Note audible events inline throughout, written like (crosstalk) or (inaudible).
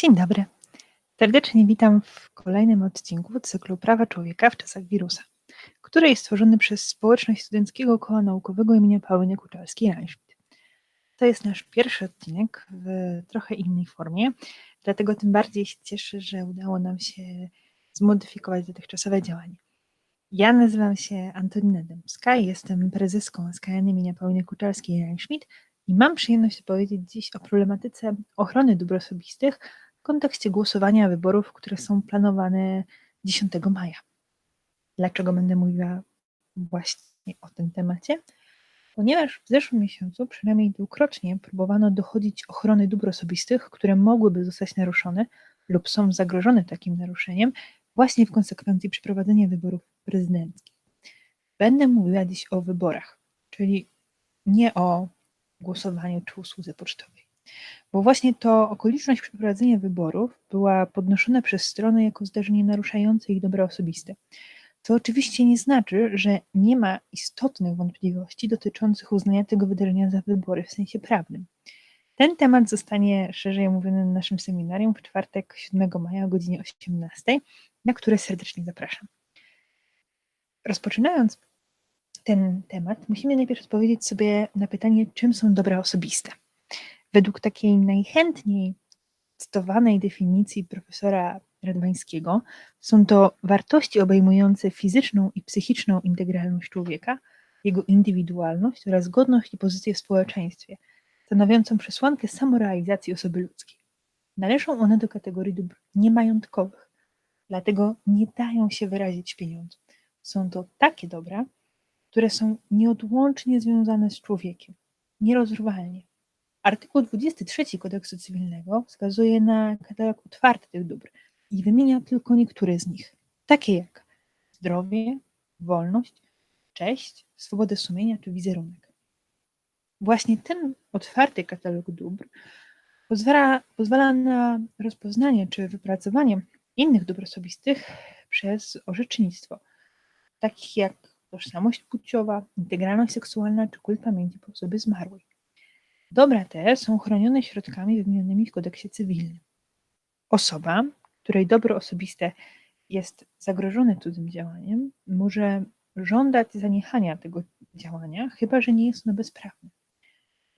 Dzień dobry. Serdecznie witam w kolejnym odcinku cyklu Prawa Człowieka w czasach wirusa, który jest stworzony przez Społeczność Studenckiego Koła Naukowego im. Pauliny Kuczalskiej-Reinschmidt. To jest nasz pierwszy odcinek w trochę innej formie, dlatego tym bardziej się cieszę, że udało nam się zmodyfikować dotychczasowe działanie. Ja nazywam się Antonina Dębska jestem prezeską SKN im. Pauliny Kuczalskiej-Reinschmidt i mam przyjemność opowiedzieć dziś o problematyce ochrony dóbr osobistych w kontekście głosowania wyborów, które są planowane 10 maja. Dlaczego będę mówiła właśnie o tym temacie? Ponieważ w zeszłym miesiącu przynajmniej dwukrotnie próbowano dochodzić ochrony dóbr osobistych, które mogłyby zostać naruszone lub są zagrożone takim naruszeniem właśnie w konsekwencji przeprowadzenia wyborów prezydenckich. Będę mówiła dziś o wyborach, czyli nie o głosowaniu czy usłudze pocztowej. Bo właśnie to okoliczność przeprowadzenia wyborów była podnoszona przez stronę jako zdarzenie naruszające ich dobra osobiste. Co oczywiście nie znaczy, że nie ma istotnych wątpliwości dotyczących uznania tego wydarzenia za wybory w sensie prawnym. Ten temat zostanie szerzej omówiony na naszym seminarium w czwartek 7 maja o godzinie 18, na które serdecznie zapraszam. Rozpoczynając ten temat, musimy najpierw odpowiedzieć sobie na pytanie, czym są dobra osobiste. Według takiej najchętniej cytowanej definicji profesora Radwańskiego, są to wartości obejmujące fizyczną i psychiczną integralność człowieka, jego indywidualność oraz godność i pozycję w społeczeństwie, stanowiącą przesłankę samorealizacji osoby ludzkiej. Należą one do kategorii dóbr niemajątkowych, dlatego nie dają się wyrazić pieniądzom. Są to takie dobra, które są nieodłącznie związane z człowiekiem, nierozerwalnie. Artykuł 23 kodeksu cywilnego wskazuje na katalog otwarty tych dóbr i wymienia tylko niektóre z nich, takie jak zdrowie, wolność, cześć, swobodę sumienia czy wizerunek. Właśnie ten otwarty katalog dóbr pozwala, pozwala na rozpoznanie czy wypracowanie innych dóbr osobistych przez orzecznictwo, takich jak tożsamość płciowa, integralność seksualna czy kult pamięci po osobie zmarłej. Dobra te są chronione środkami wymienionymi w kodeksie cywilnym. Osoba, której dobro osobiste jest zagrożone cudzym działaniem, może żądać zaniechania tego działania, chyba że nie jest ono bezprawne.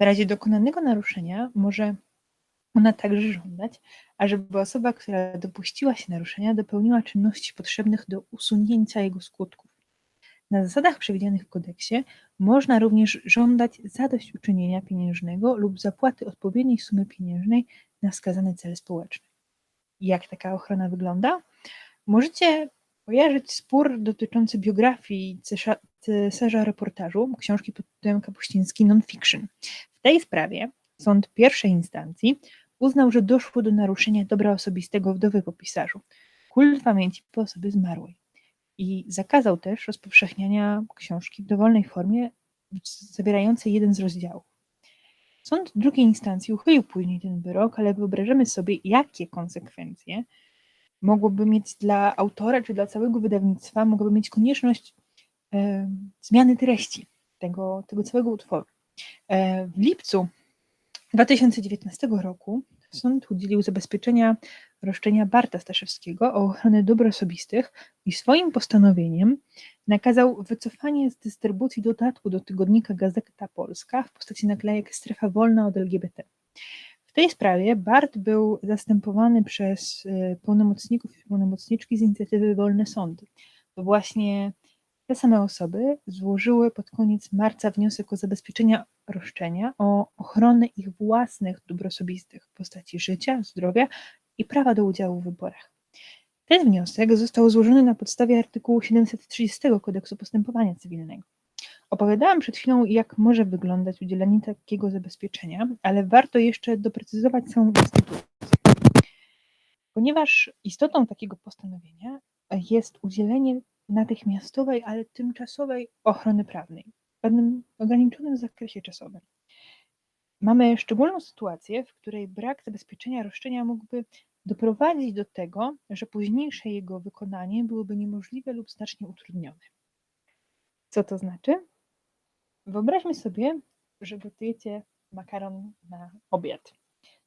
W razie dokonanego naruszenia może ona także żądać, ażeby osoba, która dopuściła się naruszenia, dopełniła czynności potrzebnych do usunięcia jego skutków. Na zasadach przewidzianych w kodeksie można również żądać zadośćuczynienia pieniężnego lub zapłaty odpowiedniej sumy pieniężnej na wskazany cel społeczny. Jak taka ochrona wygląda? Możecie kojarzyć spór dotyczący biografii cesarza reportażu, książki pod tytułem Kapuściński Non-Fiction. W tej sprawie sąd pierwszej instancji uznał, że doszło do naruszenia dobra osobistego wdowy po pisarzu, kult pamięci po osobie zmarłej i zakazał też rozpowszechniania książki w dowolnej formie, zawierającej jeden z rozdziałów. Sąd drugiej instancji uchylił później ten wyrok, ale wyobrażamy sobie, jakie konsekwencje mogłoby mieć dla autora czy dla całego wydawnictwa, mogłaby mieć konieczność e, zmiany treści tego, tego całego utworu. E, w lipcu 2019 roku sąd udzielił zabezpieczenia roszczenia Barta Staszewskiego o ochronę dóbr osobistych i swoim postanowieniem nakazał wycofanie z dystrybucji dodatku do tygodnika Gazeta Polska w postaci naklejek Strefa Wolna od LGBT. W tej sprawie Bart był zastępowany przez y, pełnomocników i pełnomocniczki z inicjatywy Wolne Sądy. To właśnie te same osoby złożyły pod koniec marca wniosek o zabezpieczenia roszczenia o ochronę ich własnych dóbr osobistych w postaci życia, zdrowia i prawa do udziału w wyborach. Ten wniosek został złożony na podstawie artykułu 730 Kodeksu Postępowania Cywilnego. Opowiadałam przed chwilą, jak może wyglądać udzielenie takiego zabezpieczenia, ale warto jeszcze doprecyzować całą instytucję. Ponieważ istotą takiego postanowienia jest udzielenie natychmiastowej, ale tymczasowej ochrony prawnej w pewnym ograniczonym zakresie czasowym. Mamy szczególną sytuację, w której brak zabezpieczenia roszczenia mógłby doprowadzić do tego, że późniejsze jego wykonanie byłoby niemożliwe lub znacznie utrudnione. Co to znaczy? Wyobraźmy sobie, że gotujecie makaron na obiad.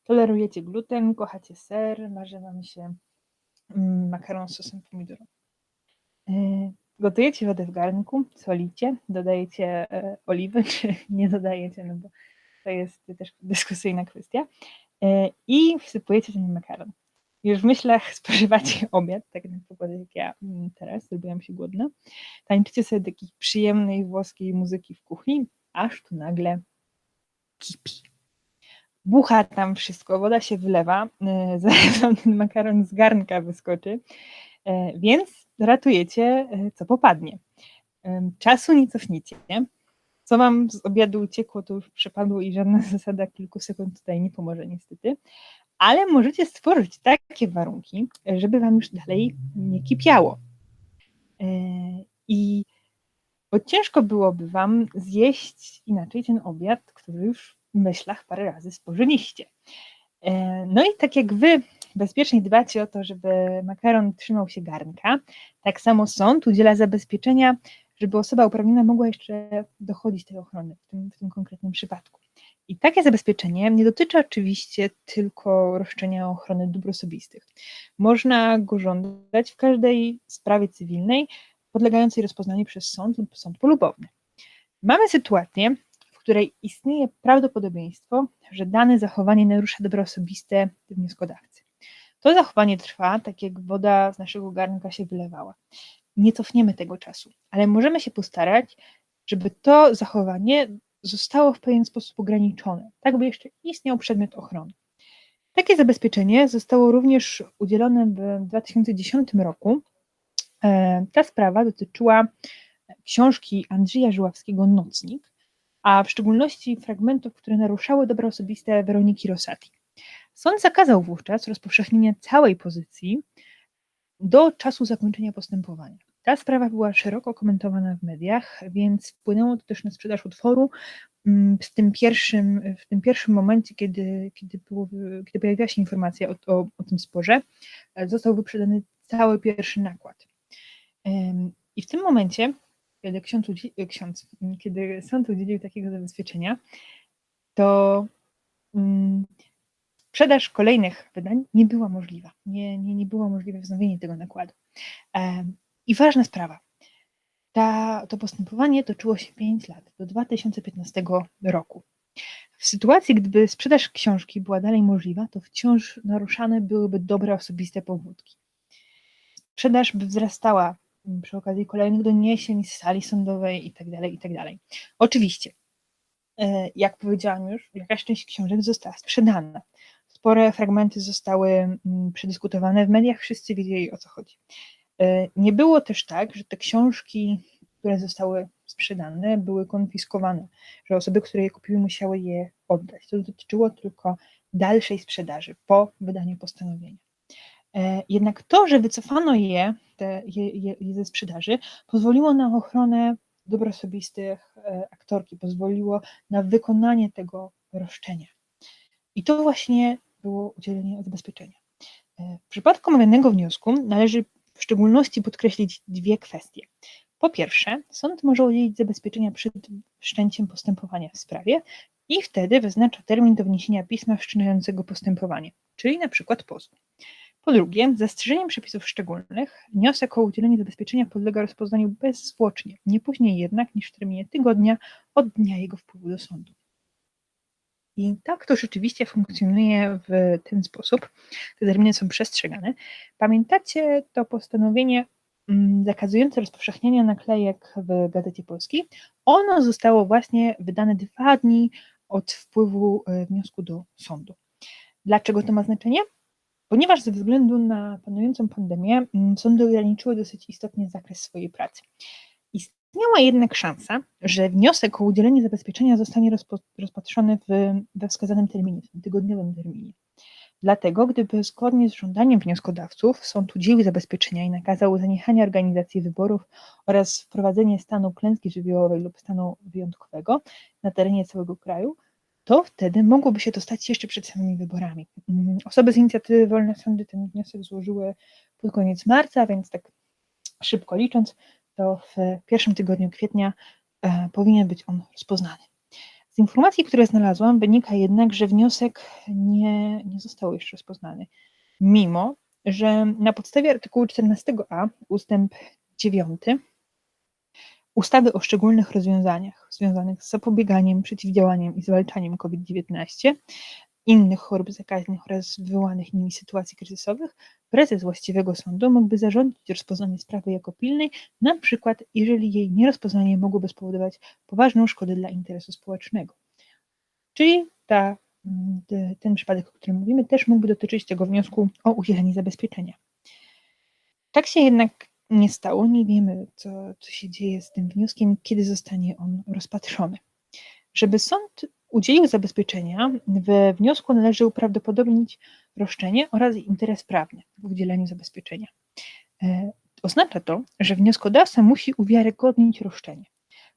tolerujecie gluten, kochacie ser, marzy wam się mm, makaron z sosem pomidorowym. E, gotujecie wodę w garnku, solicie, dodajecie e, oliwy, czy nie dodajecie, no bo to jest też dyskusyjna kwestia. E, I wsypujecie ten makaron. Już w myślach (laughs) spożywacie obiad, tak na przykład jak ja mm, teraz, zrobiłam się głodna. Tańczycie sobie takiej przyjemnej włoskiej muzyki w kuchni, aż tu nagle kipi. Bucha tam wszystko, woda się wylewa, e, (laughs) zaraz ten makaron z garnka wyskoczy, e, więc ratujecie co popadnie. Czasu nie cofniecie, nie? Co wam z obiadu uciekło, to już przepadło i żadna (laughs) zasada kilku sekund tutaj nie pomoże niestety. Ale możecie stworzyć takie warunki, żeby wam już dalej nie kipiało. E, I bo ciężko byłoby wam zjeść inaczej ten obiad, który już w myślach parę razy spożyliście. E, no i tak jak wy bezpiecznie dbacie o to, żeby makaron trzymał się garnka, tak samo sąd udziela zabezpieczenia żeby osoba uprawniona mogła jeszcze dochodzić tej ochrony w tym, w tym konkretnym przypadku. I takie zabezpieczenie nie dotyczy oczywiście tylko roszczenia o ochronę dóbr osobistych. Można go żądać w każdej sprawie cywilnej podlegającej rozpoznaniu przez sąd lub sąd polubowny. Mamy sytuację, w której istnieje prawdopodobieństwo, że dane zachowanie narusza dobro osobiste wnioskodawcy. To zachowanie trwa, tak jak woda z naszego garnka się wylewała nie cofniemy tego czasu, ale możemy się postarać, żeby to zachowanie zostało w pewien sposób ograniczone, tak by jeszcze istniał przedmiot ochrony. Takie zabezpieczenie zostało również udzielone w 2010 roku. E, ta sprawa dotyczyła książki Andrzeja Żuławskiego Nocnik, a w szczególności fragmentów, które naruszały dobra osobiste Weroniki Rosati. Sąd zakazał wówczas rozpowszechnienia całej pozycji do czasu zakończenia postępowania. Ta sprawa była szeroko komentowana w mediach, więc wpłynęło to też na sprzedaż utworu. Mm, w tym pierwszym, w tym pierwszym momencie, kiedy, kiedy, było, kiedy pojawiła się informacja o, o, o tym sporze, e, został wyprzedany cały pierwszy nakład. I w tym momencie, kiedy ksiądz, ksiądz kiedy sąd udzielił takiego zabezpieczenia, to mm, sprzedaż kolejnych wydań nie była możliwa. Nie, nie, nie było możliwe wznowienie tego nakładu. I ważna sprawa. Ta, to postępowanie toczyło się 5 lat, do 2015 roku. W sytuacji, gdyby sprzedaż książki była dalej możliwa, to wciąż naruszane byłyby dobre osobiste powódki. Sprzedaż by wzrastała przy okazji kolejnych doniesień z sali sądowej itd. Tak itd. Tak Oczywiście, e, jak powiedziałam już, jakaś część książek została sprzedana. Spore fragmenty zostały mm, przedyskutowane w mediach, wszyscy wiedzieli o co chodzi. E, nie było też tak, że te książki, które zostały sprzedane, były konfiskowane, że osoby, które je kupiły, musiały je oddać. To dotyczyło tylko dalszej sprzedaży po wydaniu postanowienia. E, jednak to, że wycofano je, te, je, je, je ze sprzedaży, pozwoliło na ochronę dóbr osobistych e, aktorki, pozwoliło na wykonanie tego roszczenia. I to właśnie było udzielenie zabezpieczenia. W przypadku omawianego wniosku należy w szczególności podkreślić dwie kwestie. Po pierwsze, sąd może udzielić zabezpieczenia przed wszczęciem postępowania w sprawie i wtedy wyznacza termin do wniesienia pisma wszczynającego postępowanie, czyli na przykład pozwu. Po drugie, zastrzeżeniem przepisów szczególnych, wniosek o udzielenie zabezpieczenia podlega rozpoznaniu bezzwłocznie, nie później jednak niż w terminie tygodnia od dnia jego wpływu do sądu. I tak to rzeczywiście funkcjonuje w ten sposób. Te terminy są przestrzegane. Pamiętacie to postanowienie mm, zakazujące rozpowszechniania naklejek w Gazecie Polskiej? Ono zostało właśnie wydane dwa dni od wpływu e, wniosku do sądu. Dlaczego to ma znaczenie? Ponieważ ze względu na panującą pandemię mm, sądy ograniczyły dosyć istotnie zakres swojej pracy. Istniała jednak szansa, że wniosek o udzielenie zabezpieczenia zostanie rozpatrzony w, we wskazanym terminie, w tygodniowym terminie. Dlatego, gdyby zgodnie z żądaniem wnioskodawców sąd udzielił zabezpieczenia i nakazał zaniechanie organizacji wyborów oraz wprowadzenie stanu klęski żywiołowej lub stanu wyjątkowego na terenie całego kraju, to wtedy mogłoby się to stać jeszcze przed samymi wyborami. Mm, osoby z inicjatywy Wolne Sądy ten wniosek złożyły pod koniec marca, więc tak szybko licząc, to w pierwszym tygodniu kwietnia e, powinien być on rozpoznany. Z informacji, które znalazłam, wynika jednak, że wniosek nie, nie został jeszcze rozpoznany, mimo że na podstawie artykułu 14a ustęp 9 ustawy o szczególnych rozwiązaniach związanych z zapobieganiem, przeciwdziałaniem i zwalczaniem COVID-19, innych chorób zakaźnych oraz wywołanych nimi sytuacji kryzysowych, prezes właściwego sądu mógłby zarządzić rozpoznanie sprawy jako pilnej, na przykład jeżeli jej nierozpoznanie mogłoby spowodować poważną szkodę dla interesu społecznego. Czyli ta, mm, ten przypadek, o którym mówimy, też mógłby dotyczyć tego wniosku o udzielenie zabezpieczenia. Tak się jednak nie stało, nie wiemy, co, co się dzieje z tym wnioskiem, kiedy zostanie on rozpatrzony. Żeby sąd udzielił zabezpieczenia, we wniosku należy uprawdopodobnić roszczenie oraz interes prawny w udzieleniu zabezpieczenia. E, oznacza to, że wnioskodawca musi uwiarygodnić roszczenie.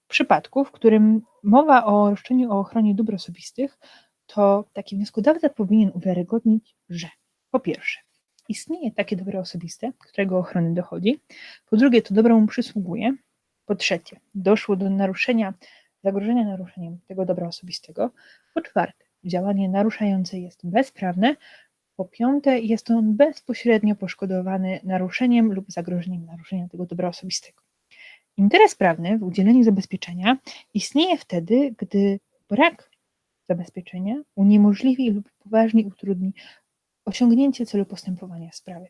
W przypadku, w którym mowa o roszczeniu o ochronie dóbr osobistych, to taki wnioskodawca powinien uwiarygodnić, że po pierwsze, istnieje takie dobro osobiste, którego ochrony dochodzi, po drugie, to dobro mu przysługuje, po trzecie, doszło do naruszenia, zagrożenia naruszeniem tego dobra osobistego, po czwarte, działanie naruszające jest bezprawne, po piąte, jest on bezpośrednio poszkodowany naruszeniem lub zagrożeniem naruszenia tego dobra osobistego. Interes prawny w udzieleniu zabezpieczenia istnieje wtedy, gdy brak zabezpieczenia uniemożliwi lub poważnie utrudni osiągnięcie celu postępowania w sprawie.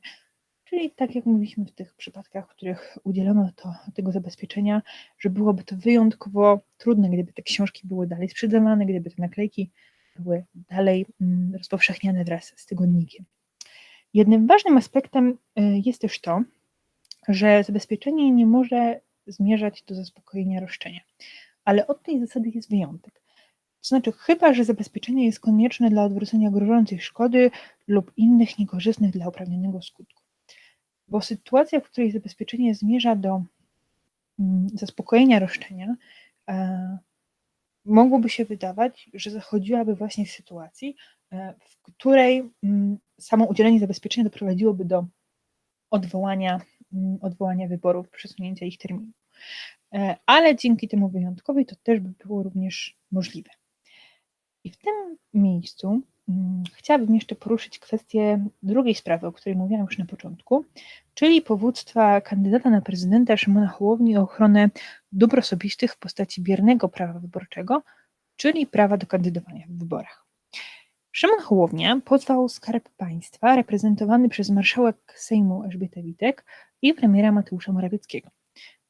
Czyli tak jak mówiliśmy w tych przypadkach, w których udzielono to, tego zabezpieczenia, że byłoby to wyjątkowo trudne, gdyby te książki były dalej sprzedawane, gdyby te naklejki były dalej mm, rozpowszechniane wraz z tygodnikiem. Jednym ważnym aspektem y, jest też to, że zabezpieczenie nie może zmierzać do zaspokojenia roszczenia. Ale od tej zasady jest wyjątek. To znaczy, chyba że zabezpieczenie jest konieczne dla odwrócenia grożącej szkody lub innych niekorzystnych dla uprawnionego skutków. Bo sytuacja, w której zabezpieczenie zmierza do mm, zaspokojenia roszczenia, e, mogłoby się wydawać, że zachodziłaby właśnie w sytuacji, e, w której mm, samo udzielenie zabezpieczenia doprowadziłoby do odwołania, mm, odwołania wyborów, przesunięcia ich terminu. E, ale dzięki temu wyjątkowi to też by było również możliwe. I w tym miejscu chciałabym jeszcze poruszyć kwestię drugiej sprawy, o której mówiłam już na początku, czyli powództwa kandydata na prezydenta Szymona Hołowni o ochronę dóbr osobistych w postaci biernego prawa wyborczego, czyli prawa do kandydowania w wyborach. Szymon Hołownia pozwał Skarb Państwa reprezentowany przez marszałek Sejmu Elżbietę Witek i premiera Mateusza Morawieckiego.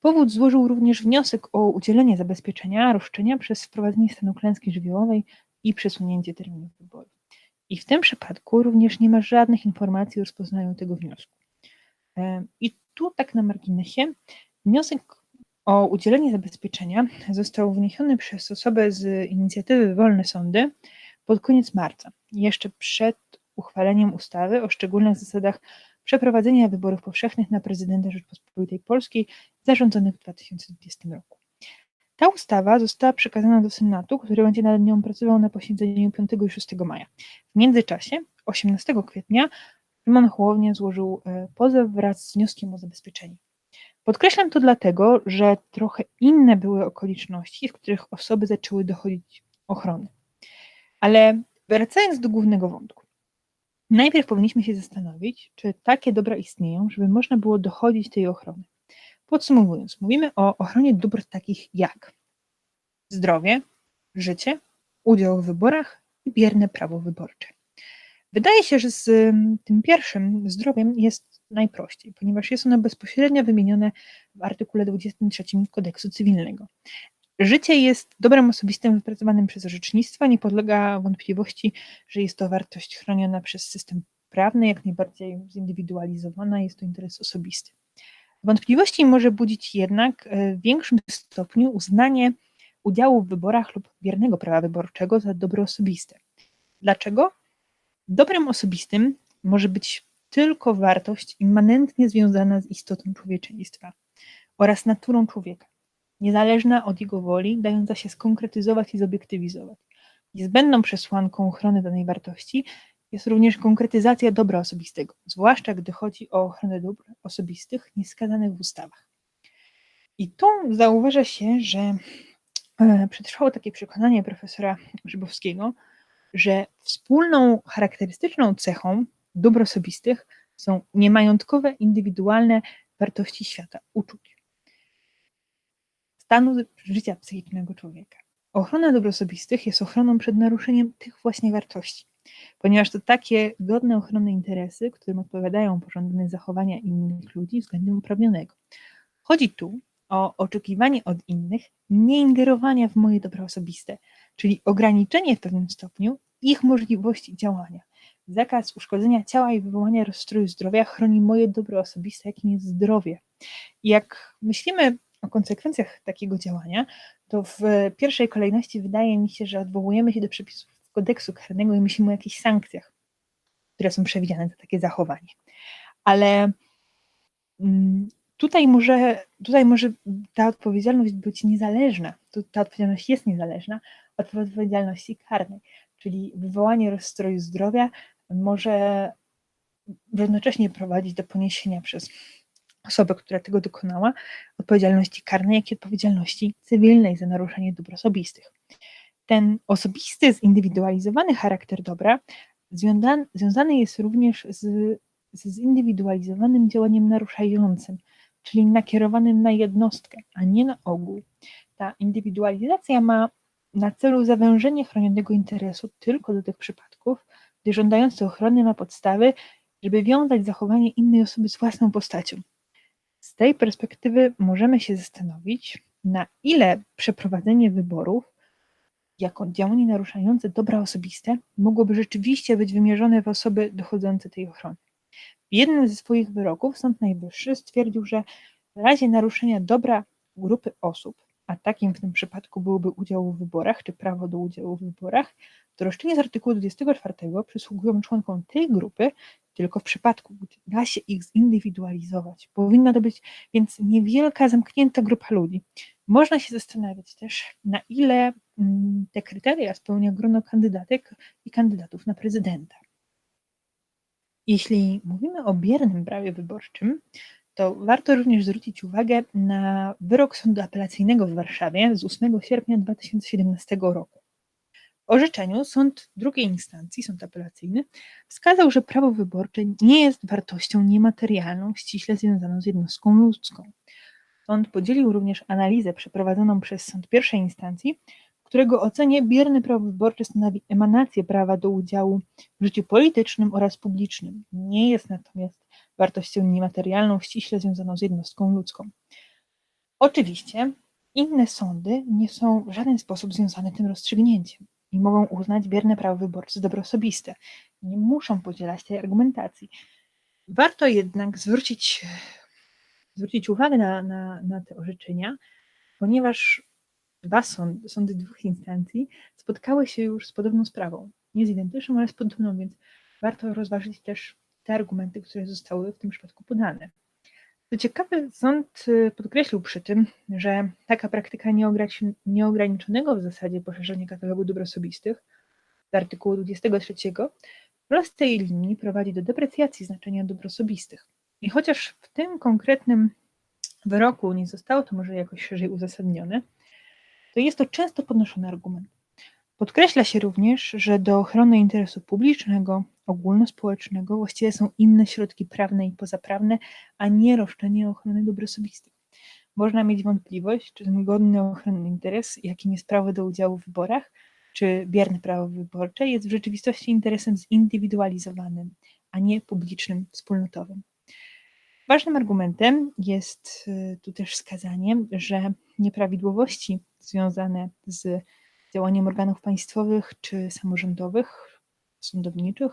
Powód złożył również wniosek o udzielenie zabezpieczenia roszczenia przez wprowadzenie stanu klęski żywiołowej i przesunięcie terminu wyborów. I w tym przypadku również nie ma żadnych informacji o rozpoznaniu tego wniosku. I tu tak na marginesie wniosek o udzielenie zabezpieczenia został wniesiony przez osobę z inicjatywy Wolne Sądy pod koniec marca, jeszcze przed uchwaleniem ustawy o szczególnych zasadach przeprowadzenia wyborów powszechnych na prezydenta Rzeczpospolitej Polskiej zarządzonych w 2020 roku. Ta ustawa została przekazana do Senatu, który będzie nad nią pracował na posiedzeniu 5 i 6 maja. W międzyczasie, 18 kwietnia, Szymon Hołownia złożył e, pozew wraz z wnioskiem o zabezpieczenie. Podkreślam to dlatego, że trochę inne były okoliczności, w których osoby zaczęły dochodzić ochrony. Ale wracając do głównego wątku. Najpierw powinniśmy się zastanowić, czy takie dobra istnieją, żeby można było dochodzić tej ochrony. Podsumowując, mówimy o ochronie dóbr takich jak zdrowie, życie, udział w wyborach i bierne prawo wyborcze. Wydaje się, że z tym pierwszym zdrowiem jest najprościej, ponieważ jest ono bezpośrednio wymienione w artykule 23 kodeksu cywilnego. Życie jest dobrem osobistym wypracowanym przez orzecznictwo. Nie podlega wątpliwości, że jest to wartość chroniona przez system prawny, jak najbardziej zindywidualizowana, jest to interes osobisty. Wątpliwości może budzić jednak e, w większym stopniu uznanie udziału w wyborach lub biernego prawa wyborczego za dobro osobiste. Dlaczego? Dobrem osobistym może być tylko wartość immanentnie związana z istotą człowieczeństwa oraz naturą człowieka niezależna od jego woli, dająca się skonkretyzować i zobiektywizować. Niezbędną przesłanką ochrony danej wartości jest również konkretyzacja dobra osobistego, zwłaszcza gdy chodzi o ochronę dóbr osobistych nieskazanych w ustawach. I tu zauważa się, że e, przetrwało takie przekonanie profesora Grzybowskiego, że wspólną charakterystyczną cechą dóbr osobistych są niemajątkowe, indywidualne wartości świata, uczuć, stanu życia psychicznego człowieka. Ochrona dóbr osobistych jest ochroną przed naruszeniem tych właśnie wartości, ponieważ to takie godne ochrony interesy, którym odpowiadają pożądane zachowania innych ludzi względem uprawnionego. Chodzi tu o oczekiwanie od innych nieingerowania w moje dobra osobiste, czyli ograniczenie w pewnym stopniu ich możliwości działania. Zakaz uszkodzenia ciała i wywołania rozstroju zdrowia chroni moje dobro osobiste, jakim jest zdrowie. Jak myślimy o konsekwencjach takiego działania, to w pierwszej kolejności wydaje mi się, że odwołujemy się do przepisów kodeksu karnego i myślimy o jakichś sankcjach, które są przewidziane za takie zachowanie. Ale mm, tutaj może, tutaj może ta odpowiedzialność być niezależna, ta odpowiedzialność jest niezależna od odpowiedzialności karnej, czyli wywołanie rozstroju zdrowia może równocześnie prowadzić do poniesienia przez osobę, która tego dokonała, odpowiedzialności karnej, jak i odpowiedzialności cywilnej za naruszenie dóbr osobistych. Ten osobisty, zindywidualizowany charakter dobra związany jest również z, z zindywidualizowanym działaniem naruszającym, czyli nakierowanym na jednostkę, a nie na ogół. Ta indywidualizacja ma na celu zawężenie chronionego interesu tylko do tych przypadków, gdy żądający ochrony ma podstawy, żeby wiązać zachowanie innej osoby z własną postacią. Z tej perspektywy możemy się zastanowić, na ile przeprowadzenie wyborów jako działanie naruszające dobra osobiste mogłoby rzeczywiście być wymierzone w osoby dochodzące tej ochrony. W jednym ze swoich wyroków Sąd Najwyższy stwierdził, że w razie naruszenia dobra grupy osób, a takim w tym przypadku byłby udział w wyborach, czy prawo do udziału w wyborach, to roszczenia z artykułu 24 przysługują członkom tej grupy tylko w przypadku, gdy da się ich zindywidualizować. Powinna to być więc niewielka, zamknięta grupa ludzi. Można się zastanawiać też, na ile te kryteria spełnia grono kandydatek i kandydatów na prezydenta. Jeśli mówimy o biernym prawie wyborczym, to warto również zwrócić uwagę na wyrok Sądu Apelacyjnego w Warszawie z 8 sierpnia 2017 roku. W orzeczeniu sąd drugiej instancji, sąd apelacyjny, wskazał, że prawo wyborcze nie jest wartością niematerialną ściśle związaną z jednostką ludzką. Sąd podzielił również analizę przeprowadzoną przez sąd pierwszej instancji, którego ocenie bierny prawo wyborcze stanowi emanację prawa do udziału w życiu politycznym oraz publicznym. Nie jest natomiast wartością niematerialną ściśle związaną z jednostką ludzką. Oczywiście inne sądy nie są w żaden sposób związane tym rozstrzygnięciem i mogą uznać bierne prawo wyborcze za dobro osobiste. Nie muszą podzielać tej argumentacji. Warto jednak zwrócić, zwrócić uwagę na, na, na te orzeczenia, ponieważ dwa sądy, sądy dwóch instancji spotkały się już z podobną sprawą. Nie z identyczną, ale z podobną, więc warto rozważyć też te argumenty, które zostały w tym przypadku podane. Co ciekawe, sąd y, podkreślił przy tym, że taka praktyka nieograniczonego w zasadzie poszerzenia katalogu dóbr osobistych z artykułu 23 w prostej linii prowadzi do deprecjacji znaczenia dóbr osobistych. I chociaż w tym konkretnym wyroku nie zostało to może jakoś szerzej uzasadnione, to jest to często podnoszony argument. Podkreśla się również, że do ochrony interesu publicznego, ogólnospołecznego właściwie są inne środki prawne i pozaprawne, a nie roszczenie o ochronę dóbr osobistych. Można mieć wątpliwość, czy ten godny ochrony interes, jakim jest prawo do udziału w wyborach, czy bierne prawo wyborcze, jest w rzeczywistości interesem zindywidualizowanym, a nie publicznym, wspólnotowym. Ważnym argumentem jest y, tu też wskazanie, że nieprawidłowości związane z działaniem organów państwowych czy samorządowych, sądowniczych,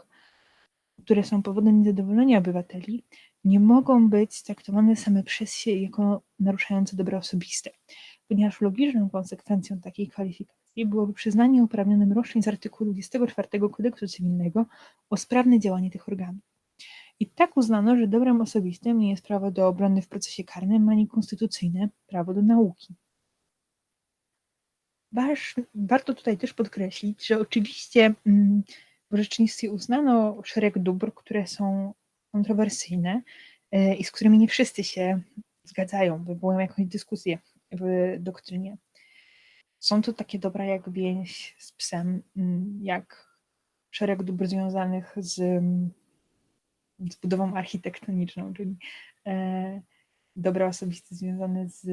które są powodem niezadowolenia obywateli, nie mogą być traktowane same przez się jako naruszające dobra osobiste, ponieważ logiczną konsekwencją takiej kwalifikacji byłoby przyznanie uprawnionym roszczeń z artykułu 24 Kodeksu Cywilnego o sprawne działanie tych organów. I tak uznano, że dobrem osobistym nie jest prawo do obrony w procesie karnym, ani konstytucyjne prawo do nauki. Warto tutaj też podkreślić, że oczywiście mm, w orzecznictwie uznano szereg dóbr, które są kontrowersyjne e, i z którymi nie wszyscy się zgadzają, wywołują jakąś dyskusję w doktrynie. Są to takie dobra jak więź z psem, mm, jak szereg dóbr związanych z, z budową architektoniczną, czyli e, dobra osobiste związane z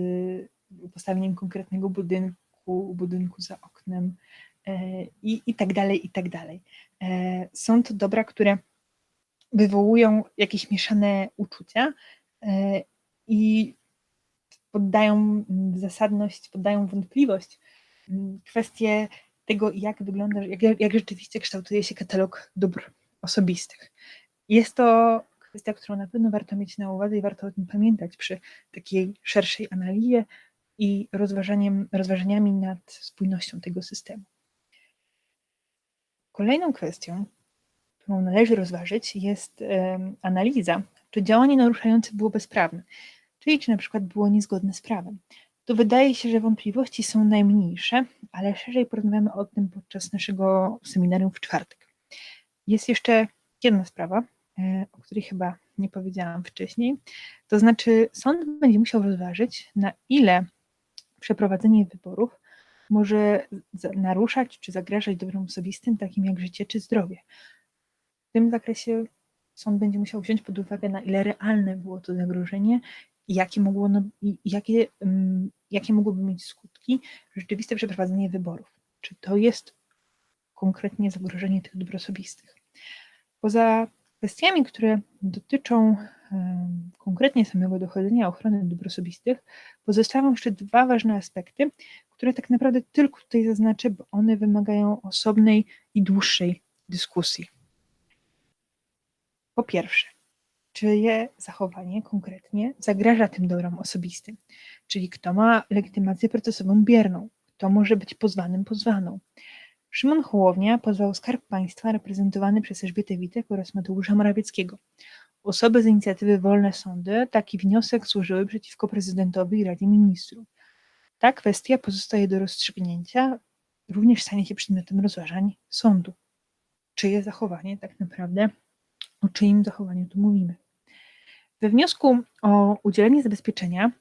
postawieniem konkretnego budynku, budynku za oknem e, i, i tak dalej, i tak dalej. E, są to dobra, które wywołują jakieś mieszane uczucia i poddają zasadność, poddają wątpliwość kwestie tego, jak wygląda, jak, jak rzeczywiście kształtuje się katalog dóbr osobistych. Jest to kwestia, którą na pewno warto mieć na uwadze i warto o tym pamiętać przy takiej szerszej analizie i rozważaniem, rozważaniami nad spójnością tego systemu. Kolejną kwestią, którą należy rozważyć, jest analiza, czy działanie naruszające było bezprawne, czyli czy na przykład było niezgodne z prawem. To wydaje się, że wątpliwości są najmniejsze, ale szerzej porozmawiamy o tym podczas naszego seminarium w czwartek. Jest jeszcze jedna sprawa, o której chyba nie powiedziałam wcześniej, to znaczy sąd będzie musiał rozważyć, na ile przeprowadzenie wyborów może naruszać czy zagrażać dobrom osobistym, takim jak życie czy zdrowie. W tym zakresie sąd będzie musiał wziąć pod uwagę, na ile realne było to zagrożenie jakie, mogło, no, jakie, um, jakie mogłoby mieć skutki rzeczywiste przeprowadzenie wyborów. Czy to jest konkretnie zagrożenie tych dóbr osobistych? Poza kwestiami, które dotyczą konkretnie samego dochodzenia ochrony dóbr osobistych, pozostają jeszcze dwa ważne aspekty, które tak naprawdę tylko tutaj zaznaczę, bo one wymagają osobnej i dłuższej dyskusji. Po pierwsze, czyje zachowanie konkretnie zagraża tym dobrom osobistym, czyli kto ma legitymację procesową bierną, kto może być pozwanym, pozwaną. Szymon Hołownia pozwał Skarb Państwa reprezentowany przez Elżbietę Witek oraz Mateusza Morawieckiego. Osoby z inicjatywy Wolne Sądy taki wniosek złożyły przeciwko prezydentowi i Radzie Ministrów. Ta kwestia pozostaje do rozstrzygnięcia, również stanie się przedmiotem rozważań sądu. Czyje zachowanie tak naprawdę, o czyim zachowaniu tu mówimy. We wniosku o udzielenie zabezpieczenia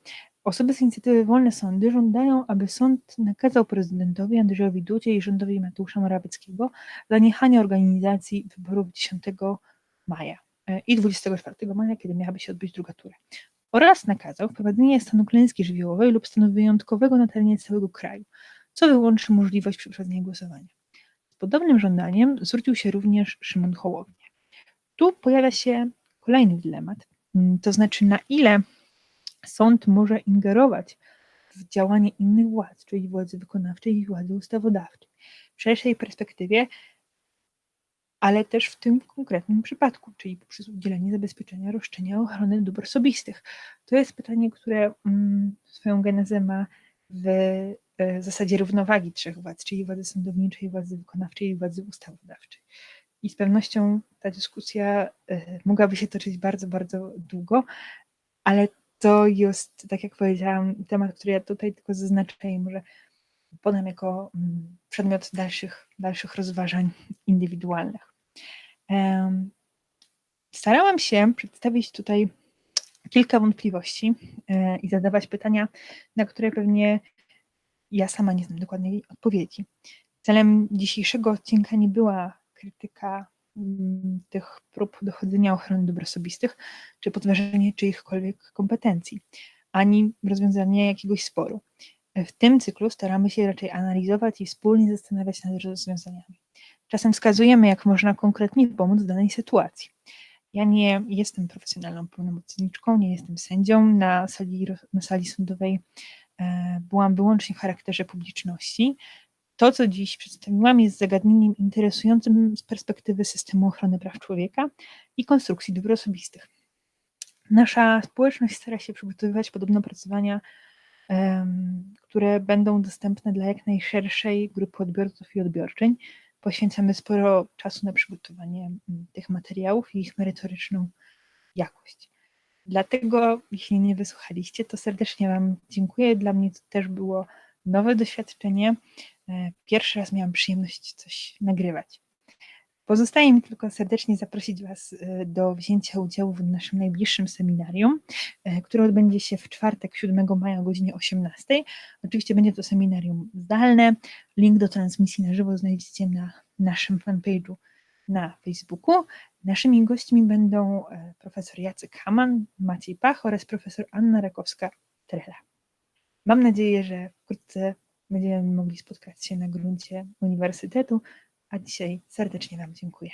osoby z inicjatywy Wolne Sądy żądają, aby sąd nakazał prezydentowi Andrzejowi Dudzie i rządowi Mateusza Morawieckiego zaniechanie organizacji wyborów 10 maja e, i 24 maja, kiedy miałaby się odbyć druga tura. Oraz nakazał wprowadzenie stanu klęski żywiołowej lub stanu wyjątkowego na terenie całego kraju, co wyłączy możliwość przeprowadzenia głosowania. Z podobnym żądaniem zwrócił się również Szymon Hołownia. Tu pojawia się kolejny dylemat, mm, to znaczy na ile sąd może ingerować w działanie innych władz, czyli władzy wykonawczej i władzy ustawodawczej. W szerszej perspektywie, ale też w tym konkretnym przypadku, czyli poprzez udzielenie zabezpieczenia roszczenia ochrony dóbr osobistych. To jest pytanie, które mm, swoją genezę ma w e, zasadzie równowagi trzech władz, czyli władzy sądowniczej, władzy wykonawczej i władzy ustawodawczej. I z pewnością ta dyskusja e, mogłaby się toczyć bardzo, bardzo długo, ale to jest, tak jak powiedziałam, temat, który ja tutaj tylko zaznaczę i może podam jako mm, przedmiot dalszych, dalszych rozważań indywidualnych. Starałam się przedstawić tutaj kilka wątpliwości e, i zadawać pytania, na które pewnie ja sama nie znam dokładnej odpowiedzi. Celem dzisiejszego odcinka nie była krytyka tych prób dochodzenia ochrony dóbr osobistych, czy podważenie czyichkolwiek kompetencji, ani rozwiązanie jakiegoś sporu. W tym cyklu staramy się raczej analizować i wspólnie zastanawiać nad rozwiązaniami. Czasem wskazujemy, jak można konkretnie pomóc w danej sytuacji. Ja nie jestem profesjonalną pełnomocniczką, nie jestem sędzią. Na sali, na sali sądowej e, byłam wyłącznie w charakterze publiczności, to, co dziś przedstawiłam, jest zagadnieniem interesującym z perspektywy systemu ochrony praw człowieka i konstrukcji dóbr osobistych. Nasza społeczność stara się przygotowywać podobne opracowania, które będą dostępne dla jak najszerszej grupy odbiorców i odbiorczyń. Poświęcamy sporo czasu na przygotowanie mm, tych materiałów i ich merytoryczną jakość. Dlatego, jeśli nie wysłuchaliście, to serdecznie Wam dziękuję. Dla mnie to też było nowe doświadczenie. E, pierwszy raz miałam przyjemność coś nagrywać. Pozostaje mi tylko serdecznie zaprosić Was e, do wzięcia udziału w naszym najbliższym seminarium, e, które odbędzie się w czwartek 7 maja o godzinie 18. Oczywiście będzie to seminarium zdalne. Link do transmisji na żywo znajdziecie na naszym fanpage'u na Facebooku. Naszymi gośćmi będą profesor Jacek Haman, Maciej Pach oraz profesor Anna Rakowska-Trela. Mam nadzieję, że wkrótce będziemy mogli spotkać się na gruncie Uniwersytetu, a dzisiaj serdecznie Wam dziękuję.